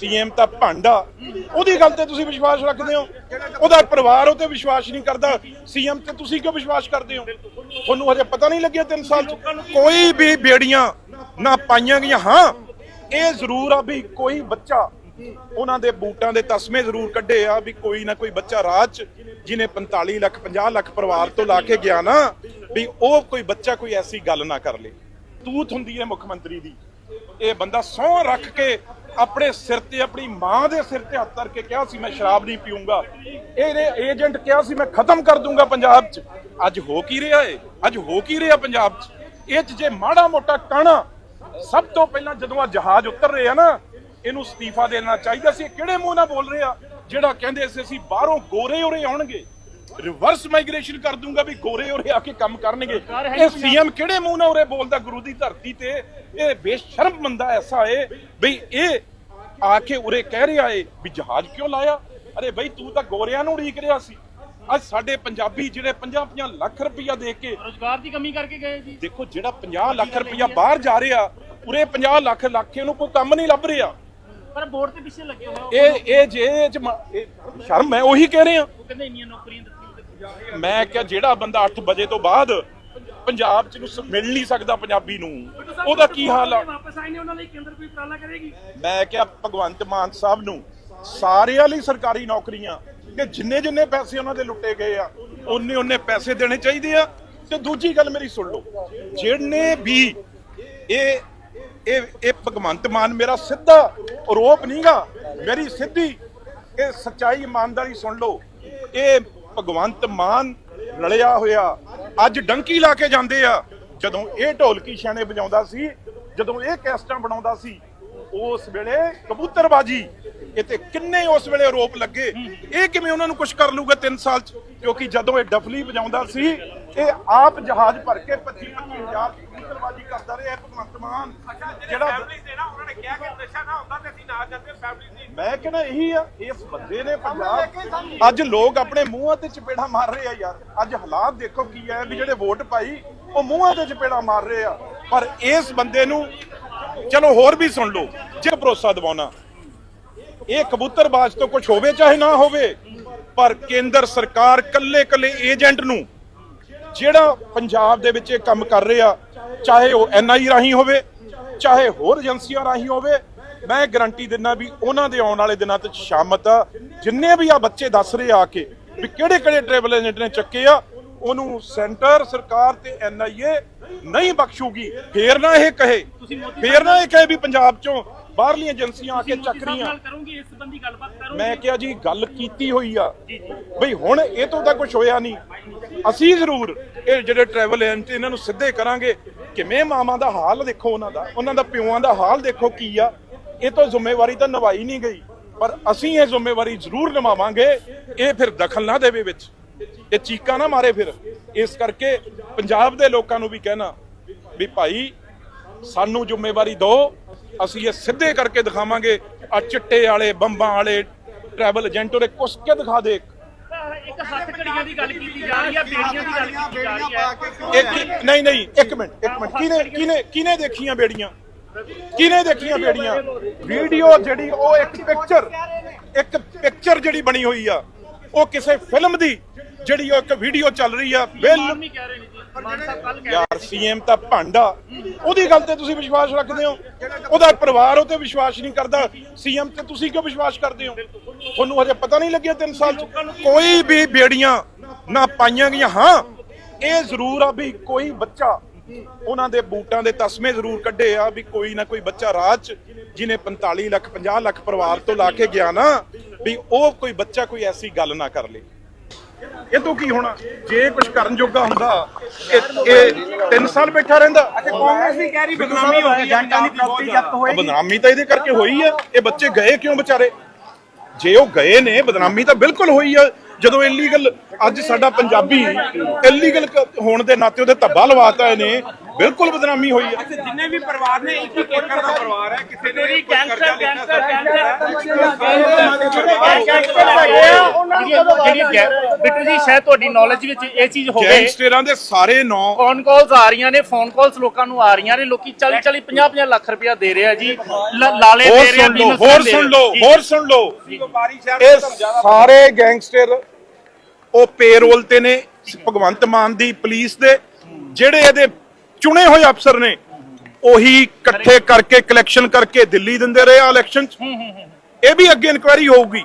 CM ਤਾਂ ਭਾਂਡਾ। ਉਹਦੀ ਗੱਲ ਤੇ ਤੁਸੀਂ ਵਿਸ਼ਵਾਸ ਰੱਖਦੇ ਹੋ? ਉਹਦਾ ਪਰਿਵਾਰ ਉਹ ਤੇ ਵਿਸ਼ਵਾਸ ਨਹੀਂ ਕਰਦਾ। ਸੀਐਮ ਤੇ ਤੁਸੀਂ ਕਿਉਂ ਵਿਸ਼ਵਾਸ ਕਰਦੇ ਹੋ? ਤੁਹਾਨੂੰ ਹਜੇ ਪਤਾ ਨਹੀਂ ਲੱਗਿਆ 3 ਸਾਲ ਕੋਈ ਵੀ ਬੇੜੀਆਂ ਨਾ ਪਾਈਆਂ ਗਈਆਂ। ਹਾਂ, ਇਹ ਜ਼ਰੂਰ ਆ ਵੀ ਕੋਈ ਬੱਚਾ ਉਹਨਾਂ ਦੇ ਬੂਟਾਂ ਦੇ ਤਸਮੇ ਜ਼ਰੂਰ ਕੱਢੇ ਆ ਵੀ ਕੋਈ ਨਾ ਕੋਈ ਬੱਚਾ ਰਾਜ ਚ ਜਿਹਨੇ 45 ਲੱਖ 50 ਲੱਖ ਪਰਿਵਾਰ ਤੋਂ ਲਾ ਕੇ ਗਿਆ ਨਾ, ਵੀ ਉਹ ਕੋਈ ਬੱਚਾ ਕੋਈ ਐਸੀ ਗੱਲ ਨਾ ਕਰ ਲੇ। ਤੂਤ ਹੁੰਦੀ ਹੈ ਮੁੱਖ ਮੰਤਰੀ ਦੀ। ਇਹ ਬੰਦਾ ਸਹੁੰ ਰੱਖ ਕੇ ਆਪਣੇ ਸਿਰ ਤੇ, ਆਪਣੀ ਮਾਂ ਦੇ ਸਿਰ ਤੇ ਹੱਥ ਧਰ ਕੇ ਕਿਹਾ ਸੀ, ਮੈਂ ਸ਼ਰਾਬ ਨਹੀਂ ਪੀਊਂਗਾ। ਇਹਨੇ ਏਜੰਟ ਕਿਹਾ ਸੀ, ਮੈਂ ਖਤਮ ਕਰ ਦੂੰਗਾ ਪੰਜਾਬ 'ਚ। ਅੱਜ ਹੋ ਕੀ ਰਿਹਾ ਏ? ਅੱਜ ਹੋ ਕੀ ਰਿਹਾ ਪੰਜਾਬ 'ਚ? ਇਹ 'ਚ ਜੇ ਮਾੜਾ ਮੋਟਾ ਕਾਣਾ ਸਭ ਤੋਂ ਪਹਿਲਾਂ ਜਦੋਂ ਆ ਜਹਾਜ਼ ਉਤਰ ਰਹੇ ਆ ਨਾ, ਇਹਨੂੰ ਅਸਤੀਫਾ ਦੇਣਾ ਚਾਹੀਦਾ ਸੀ। ਇਹ ਕਿਹੜੇ ਮੂੰਹ ਨਾਲ ਬੋਲ ਰਿਹਾ? ਜਿਹੜਾ ਕਹਿੰਦੇ ਸੀ, ਅਸੀਂ ਬਾਹਰੋਂ ਗੋਰੇ ਉਰੇ ਆਉਣਗੇ। ਰਿਵਰਸ ਮਾਈਗ੍ਰੇਸ਼ਨ ਕਰ ਦੂੰਗਾ ਵੀ ਗੋਰੇ ਉਰੇ ਆ ਕੇ ਕੰਮ ਕਰਨਗੇ। ਇਹ ਸੀਐਮ ਕਿਹੜੇ ਮੂੰਹ ਨਾਲ ਉਰੇ ਬੋਲਦਾ ਗੁਰੂ ਦੀ ਧਰਤੀ ਤੇ? ਇਹ ਬੇਸ਼ਰਮ ਬੰਦਾ ਐਸਾ ਏ ਬਈ ਇਹ ਆ ਕੇ ਉਰੇ ਕਹਿ ਰਿਹਾ ਏ ਵੀ ਜਹਾਜ਼ ਕਿਉਂ ਲਾਇਆ? ਅਰੇ ਬਈ ਤੂੰ ਤਾਂ ਗੋਰਿਆਂ ਨੂੰ ਉਡੀਕ ਰਿਹਾ ਸੀ। ਅੱਜ ਸਾਡੇ ਪੰਜਾਬੀ ਜਿਹੜੇ 50-50 ਲੱਖ ਰੁਪਈਆ ਦੇ ਕੇ ਰੋਜ਼ਗਾਰ ਦੀ ਕਮੀ ਕਰਕੇ ਗਏ ਜੀ। ਦੇਖੋ ਜਿਹੜਾ 50 ਲੱਖ ਰੁਪਈਆ ਬਾਹਰ ਜਾ ਰਿਹਾ ਉਰੇ 50 ਲੱਖ ਲੱਖ ਇਹਨੂੰ ਕੋਈ ਕੰਮ ਨਹੀਂ ਲੱਭ ਰਿਹਾ। ਪਰ ਬੋਰਡ ਤੇ ਪਿੱਛੇ ਲੱਗੇ ਹੋਏ। ਇਹ ਇਹ ਜੇ ਇਹ ਮ- ਸ਼ਰਮ ਹੈ ਉਹੀ ਕਹਿ ਰਿਹਾ। ਉਹ ਕਹਿੰਦੇ ਇੰਨੀਆਂ ਨੌਕਰੀਆਂ ਮੈਂ ਕਿਹਾ ਜਿਹੜਾ ਬੰਦਾ 8 ਵਜੇ ਤੋਂ ਬਾਅਦ ਪੰਜਾਬ ਚ ਨੂੰ ਮਿਲ ਨਹੀਂ ਸਕਦਾ ਪੰਜਾਬੀ ਨੂੰ ਉਹਦਾ ਕੀ ਹਾਲ ਆ? ਵਾਪਸ ਆਏ ਨੇ ਉਹਨਾਂ ਲਈ ਕੇਂਦਰ ਕੋਈ ਉਪਰਾਲਾ ਕਰੇਗੀ? ਮੈਂ ਕਿਹਾ ਭਗਵੰਤ ਮਾਨ ਸਾਹਿਬ ਨੂੰ ਸਾਰਿਆਂ ਲਈ ਸਰਕਾਰੀ ਨੌਕਰੀਆਂ ਕਿ ਜਿੰਨੇ ਜਿੰਨੇ ਪੈਸੇ ਉਹਨਾਂ ਦੇ ਲੁੱਟੇ ਗਏ ਆ ਉਹਨੇ ਉਹਨੇ ਪੈਸੇ ਦੇਣੇ ਚਾਹੀਦੇ ਆ ਤੇ ਦੂਜੀ ਗੱਲ ਮੇਰੀ ਸੁਣ ਲਓ ਜਿਹਨੇ ਵੀ ਇਹ ਇਹ ਇਹ ਭਗਵੰਤ ਮਾਨ ਮੇਰਾ ਸਿੱਧਾ ਆਰੋਪ ਨਹੀਂਗਾ ਮੇਰੀ ਸਿੱਧੀ ਇਹ ਸੱਚਾਈ ਇਮਾਨਦਾਰੀ ਸੁਣ ਲਓ ਇਹ ਭਗਵੰਤ ਮਾਨ ਰਲਿਆ ਹੋਇਆ। ਅੱਜ ਡੰਕੀ ਲਾ ਕੇ ਜਾਂਦੇ ਆ। ਜਦੋਂ ਇਹ ਢੋਲਕੀ ਛਾਣੇ ਵਜਾਉਂਦਾ ਸੀ, ਜਦੋਂ ਇਹ ਕੈਸਟਾਂ ਬਣਾਉਂਦਾ ਸੀ, ਉਸ ਵੇਲੇ ਕਬੂਤਰਬਾਜੀ। ਇਹ ਤੇ ਕਿੰਨੇ ਉਸ ਵੇਲੇ ਆਰੋਪ ਲੱਗੇ। ਇਹ ਕਿਵੇਂ ਉਹਨਾਂ ਨੂੰ ਕੁਝ ਕਰ ਲੂਗਾ 3 ਸਾਲ ਚ? ਕਿਉਂਕਿ ਜਦੋਂ ਇਹ ਡਫਲੀ ਵਜਾਉਂਦਾ ਸੀ, ਇਹ ਆਪ ਜਹਾਜ਼ ਭਰ ਕੇ 25 25000 ਕਬੂਤਰਬਾਜੀ ਕਰਦਾ ਰਿਹਾ ਇਹ ਭਗਵੰਤ ਮਾਨ। ਜਿਹੜਾ ਮੈਂ ਕਹਿੰਦਾ ਇਹੀ ਆ ਇਸ ਬੰਦੇ ਨੇ ਪੰਜਾਬ ਅੱਜ ਲੋਕ ਆਪਣੇ ਮੂੰਹਾਂ ਤੇ ਚਪੇੜਾ ਮਾਰ ਰਹੇ ਆ ਯਾਰ। ਅੱਜ ਹਾਲਾਤ ਦੇਖੋ ਕੀ ਹੈ ਵੀ ਜਿਹੜੇ ਵੋਟ ਪਾਈ ਉਹ ਮੂੰਹਾਂ ਤੇ ਚਪੇੜਾ ਮਾਰ ਰਹੇ ਆ। ਪਰ ਇਸ ਬੰਦੇ ਨੂੰ ਚਲੋ ਹੋਰ ਵੀ ਸੁਣ ਲਓ ਜੇ ਭਰੋਸਾ ਦਿਵਾਉਣਾ। ਇਹ ਕਬੂਤਰਬਾਜ਼ ਤੋਂ ਕੁਝ ਹੋਵੇ ਚਾਹੇ ਨਾ ਹੋਵੇ ਪਰ ਕੇਂਦਰ ਸਰਕਾਰ ਕੱਲੇ ਕੱਲੇ ਏਜੰਟ ਨੂੰ ਜਿਹੜਾ ਪੰਜਾਬ ਦੇ ਵਿੱਚ ਇਹ ਕੰਮ ਕਰ ਰਿਹਾ ਚਾਹੇ ਉਹ ਐਨਆਈ ਰਾਹੀਂ ਹੋਵੇ, ਚਾਹੇ ਹੋਰ ਏਜੰਸੀਆਂ ਰਾਹੀਂ ਹੋਵੇ, ਮੈਂ ਗਾਰੰਟੀ ਦਿੰਦਾ ਵੀ ਉਹਨਾਂ ਦੇ ਆਉਣ ਵਾਲੇ ਦਿਨਾਂ 'ਚ ਸ਼ਾਮਤ ਆ। ਜਿੰਨੇ ਵੀ ਆ ਬੱਚੇ ਦੱਸ ਰਹੇ ਆ ਕੇ ਵੀ ਕਿਹੜੇ ਕਿਹੜੇ ਟ੍ਰੈਵਲ ਏਜੰਟ ਨੇ ਚੱਕੇ ਆ, ਉਹਨੂੰ ਸੈਂਟਰ ਸਰਕਾਰ ਤੇ ਐਨਆਈਏ ਨਹੀਂ ਬਖਸ਼ੂਗੀ। ਫੇਰ ਨਾ ਇਹ ਕਹੇ, ਫੇਰ ਨਾ ਇਹ ਕਹੇ ਵੀ ਪੰਜਾਬ ਚੋਂ ਬਾਹਰਲੀਆਂ ਏਜੰਸੀਆਂ ਆ ਕੇ ਚੱਕ ਰਹੀਆਂ। ਨਾਲ ਕਰੂੰਗੀ ਇਸ ਸੰਬੰਧੀ ਗੱਲਬਾਤ ਕਰੂੰਗੀ। ਮੈਂ ਕਿਹਾ ਜੀ ਗੱਲ ਕੀਤੀ ਹੋਈ ਆ। ਬਈ ਹੁਣ ਇਹ ਤੋਂ ਤਾਂ ਕੁਝ ਹੋਇਆ ਨਹੀਂ। ਅਸੀਂ ਜ਼ਰੂਰ ਇਹ ਜਿਹੜੇ ਟਰੈਵਲ ਏਜੰਟ ਇਹਨਾਂ ਨੂੰ ਸਿੱਧੇ ਕਰਾਂਗੇ। ਕਿਵੇਂ ਮਾਵਾਂ ਦਾ ਹਾਲ ਦੇਖੋ ਉਹਨਾਂ ਦਾ ਉਹਨਾਂ ਦਾ ਪਿਓਾਂ ਦਾ ਹਾਲ ਦੇਖੋ ਕੀ ਆ। ਇਹ ਤੋਂ ਜ਼ਿੰਮੇਵਾਰੀ ਤਾਂ ਨਿਭਾਈ ਨਹੀਂ ਗਈ। ਪਰ ਅਸੀਂ ਇਹ ਜ਼ਿੰਮੇਵਾਰੀ ਜ਼ਰੂਰ ਨਿਭਾਵਾਂਗੇ। ਇਹ ਫਿਰ ਦਖਲ ਨਾ ਦੇਵੇ ਵਿੱਚ। ਇਹ ਚੀਕਾਂ ਨਾ ਮਾਰੇ ਫਿਰ। ਇਸ ਕਰਕੇ ਪੰਜਾਬ ਦੇ ਲੋਕਾਂ ਨੂੰ ਵੀ ਕਹਿਣਾ ਵੀ ਭਾਈ ਸਾਨੂੰ ਜ਼ਿੰਮੇਵਾਰੀ ਦਿਓ। ਅਸੀਂ ਇਹ ਸਿੱਧੇ ਕਰਕੇ ਦਿਖਾਵਾਂਗੇ। ਆ ਚਿੱਟੇ ਵਾਲੇ ਬੰਬਾਂ ਵਾਲੇ ਟਰੈਵਲ ਏਜੰਟ ਉਹਦੇ ਕੁਛ ਕੇ ਦਿਖਾ ਦੇ ਇੱਕ ਹੱਥ ਘੜੀਆਂ ਦੀ ਗੱਲ ਕੀਤੀ ਜਾ ਰਹੀ ਹੈ ਬੇੜੀਆਂ ਦੀ ਗੱਲ ਕੀਤੀ ਜਾ ਰਹੀ ਹੈ ਇੱਕ ਨਹੀਂ ਨਹੀਂ ਇੱਕ ਮਿੰਟ ਇੱਕ ਮਿੰਟ। ਕਿਨੇ ਕਿਨੇ ਕਿਨੇ ਦੇਖੀਆਂ ਬੇੜੀਆਂ? ਕਿਨੇ ਦੇਖੀਆਂ ਬੇੜੀਆਂ? ਵੀਡੀਓ ਜਿਹੜੀ ਉਹ ਇੱਕ ਪਿਕਚਰ ਇੱਕ ਪਿਕਚਰ ਜਿਹੜੀ ਬਣੀ ਹੋਈ ਆ ਉਹ ਕਿਸੇ ਫਿਲਮ ਦੀ ਜਿਹੜੀ ਉਹ ਇੱਕ ਵੀਡੀਓ ਚੱਲ ਰਹੀ ਆ। ਬਿਲ ਯਾਰ ਸੀਐਮ ਤਾਂ ਭਾਂਡਾ ਉਹਦੀ ਗੱਲ ਤੇ ਤੁਸੀਂ ਵਿਸ਼ਵਾਸ ਰੱਖਦੇ ਹੋ? ਉਹਦਾ ਪਰਿਵਾਰ ਉਹ ਤੇ ਵਿਸ਼ਵਾਸ ਨਹੀਂ ਕਰਦਾ। ਸੀਐਮ ਤੇ ਤੁਸੀਂ ਕਿਉਂ ਵਿਸ਼ਵਾਸ ਕਰਦੇ ਹੋ? ਤੁਹਾਨੂੰ ਹਜੇ ਪਤਾ ਨਹੀਂ ਲੱਗਿਆ 3 ਸਾਲ ਚ? ਕੋਈ ਵੀ ਬੇੜੀਆਂ ਨਾ ਪਾਈਆਂ ਗਈਆਂ। ਹਾਂ ਇਹ ਜ਼ਰੂਰ ਆ ਵੀ ਕੋਈ ਬੱਚਾ ਉਹਨਾਂ ਦੇ ਬੂਟਾਂ ਦੇ ਤਸਮੇ ਜ਼ਰੂਰ ਕੱਢੇ ਆ ਵੀ ਕੋਈ ਨਾ ਕੋਈ ਬੱਚਾ ਰਾਜ ਚ ਜਿਹਨੇ 45 ਲੱਖ 50 ਲੱਖ ਪਰਿਵਾਰ ਤੋਂ ਲਾ ਕੇ ਗਿਆ ਨਾ ਵੀ ਉਹ ਕੋਈ ਬੱਚਾ ਕੋਈ ਐਸੀ ਗੱਲ ਨਾ ਕਰ ਲੇ। ਇਹ ਤੋਂ ਕੀ ਹੋਣਾ? ਜੇ ਕੁਝ ਕਰਨ ਜੋਗਾ ਹੁੰਦਾ ਇਹ ਇਹ 3 ਸਾਲ ਬੈਠਾ ਰਹਿੰਦਾ। ਕਾਂਗਰਸ ਵੀ ਕਹਿ ਰਹੀ ਬਦਨਾਮੀ ਹੋ ਗਈ ਏਜੰਟਾਂ ਦੀ ਪ੍ਰਾਪਰਟੀ ਜ਼ਬਤ ਹੋਏਗੀ। ਬਦਨਾਮੀ ਤਾਂ ਇਹਦੇ ਕਰਕੇ ਹੋਈ ਆ। ਇਹ ਬੱਚੇ ਗਏ ਕਿਉਂ ਵਿਚਾਰੇ? ਜੇ ਉਹ ਗਏ ਨੇ ਬਦਨਾਮੀ ਤਾਂ ਬਿਲਕੁਲ ਹੋਈ ਆ। ਜਦੋਂ ਇਲੀਗਲ ਅੱਜ ਸਾਡਾ ਪੰਜਾਬੀ ਇਲੀਗਲ ਹੋਣ ਦੇ ਨਾਤੇ ਉਹਦੇ ਧੱਬਾ ਲਵਾਤਾ ਇਹਨੇ। ਬਿਲਕੁਲ ਬਦਨਾਮੀ ਹੋਈ ਆ ਜਿੰਨੇ ਵੀ ਪਰਿਵਾਰ ਨੇ ਇੱਕ ਇੱਕ ਏਕੜ ਦਾ ਪਰਿਵਾਰ ਹੈ ਕਿਸੇ ਨੇ ਮੇਰੀ ਗੈਂਗਸਟਰ ਗੈਂਗਸਟਰ ਗੈਂਗਸਟਰ ਗੈਰ ਬਿੱਟੂ ਜੀ ਸ਼ਾਇਦ ਤੁਹਾਡੀ ਨੌਲੇਜ ਵਿੱਚ ਇਹ ਚੀਜ਼ ਹੋਵੇ। ਗੈਂਗਸਟਰਾਂ ਦੇ ਸਾਰੇ ਨਾਂ ਫੋਨ ਕਾਲਸ ਆ ਰਹੀਆਂ ਨੇ ਫੋਨ ਕਾਲਸ ਲੋਕਾਂ ਨੂੰ ਆ ਰਹੀਆਂ ਨੇ ਲੋਕੀ 40 40 50 50 ਲੱਖ ਰੁਪਇਆ ਦੇ ਰਹੇ ਆ ਜੀ। ਲਾਲੇ ਦੇ ਰਹੇ ਹੋਰ ਸੁਣ। ਲਓ। ਹੋਰ ਸੁਣ ਲਓ। ਇਹ ਸਾਰੇ ਗੈਂਗਸਟਰ ਉਹ ਪੇਰੋਲ ਤੇ ਨੇ ਭਗਵੰਤ ਮਾਨ ਦੀ ਪੁਲਿਸ ਦੇ ਜਿਹੜੇ ਇਹਦੇ ਚੁਣੇ ਹੋਏ ਅਫਸਰ ਨੇ। ਉਹੀ ਇਕੱਠੇ ਕਰਕੇ ਕਲੈਕਸ਼ਨ ਕਰਕੇ ਦਿੱਲੀ ਦਿੰਦੇ ਰਹੇ ਆ ਇਲੈਕਸ਼ਨ ਚ ਇਹ ਵੀ ਅੱਗੇ ਇਨਕੁਆਇਰੀ ਹੋਊਗੀ।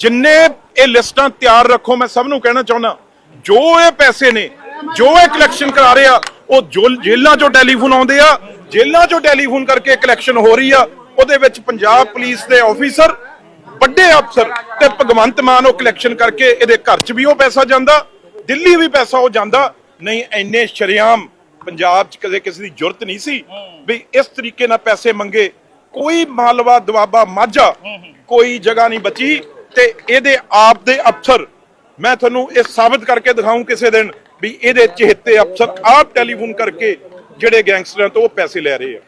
ਜਿੰਨੇ ਇਹ ਲਿਸਟਾਂ ਤਿਆਰ ਰੱਖੋ ਮੈਂ ਸਭ ਨੂੰ ਕਹਿਣਾ ਚਾਹੁੰਦਾ ਜੋ ਇਹ ਪੈਸੇ ਨੇ ਜੋ ਇਹ ਕਲੈਕਸ਼ਨ ਕਰਾ ਰਹੇ ਆ ਉਹ ਜੋ ਜੇਲ੍ਹਾਂ ਚੋਂ ਟੈਲੀਫੋਨ ਆਉਂਦੇ ਆ ਜੇਲ੍ਹਾਂ ਚੋਂ ਟੈਲੀਫੋਨ ਕਰਕੇ ਕਲੈਕਸ਼ਨ ਹੋ ਰਹੀ ਆ ਉਹਦੇ ਵਿੱਚ ਪੰਜਾਬ ਪੁਲਿਸ ਦੇ ਆਫੀਸਰ ਵੱਡੇ ਅਫਸਰ ਤੇ ਭਗਵੰਤ ਮਾਨ ਉਹ ਕਲੈਕਸ਼ਨ ਕਰਕੇ ਇਹਦੇ ਘਰ 'ਚ ਵੀ ਉਹ ਪੈਸਾ ਜਾਂਦਾ ਦਿੱਲੀ ਵੀ ਪੈਸਾ ਉਹ ਜਾਂਦਾ ਨਹੀਂ ਐਨੇ ਸ਼ਰਿਆਮ ਪੰਜਾਬ 'ਚ ਕਦੇ ਕਿਸੇ ਦੀ ਜ਼ਰੂਰਤ ਨਹੀਂ ਸੀ ਵੀ ਇਸ ਤਰੀਕੇ ਨਾਲ ਪੈਸੇ ਮੰਗੇ। ਕੋਈ ਮਾਲਵਾ ਦਵਾਬਾ ਮਾਝਾ ਕੋਈ ਜਗ੍ਹਾ ਨਹੀਂ ਬਚੀ ਤੇ ਇਹਦੇ ਆਪ ਦੇ ਅਫਸਰ ਮੈਂ ਤੁਹਾਨੂੰ ਇਹ ਸਾਬਤ ਕਰਕੇ ਦਿਖਾਉਂ ਕਿਸੇ ਦਿਨ ਵੀ ਇਹਦੇ ਚਿਹਤੇ ਅਫਸਰ ਆਪ ਟੈਲੀਫੋਨ ਕਰਕੇ ਜਿਹੜੇ ਗੈਂਗਸਟਰਾਂ ਤੋਂ ਉਹ ਪੈਸੇ ਲੈ ਰਹੇ ਆ।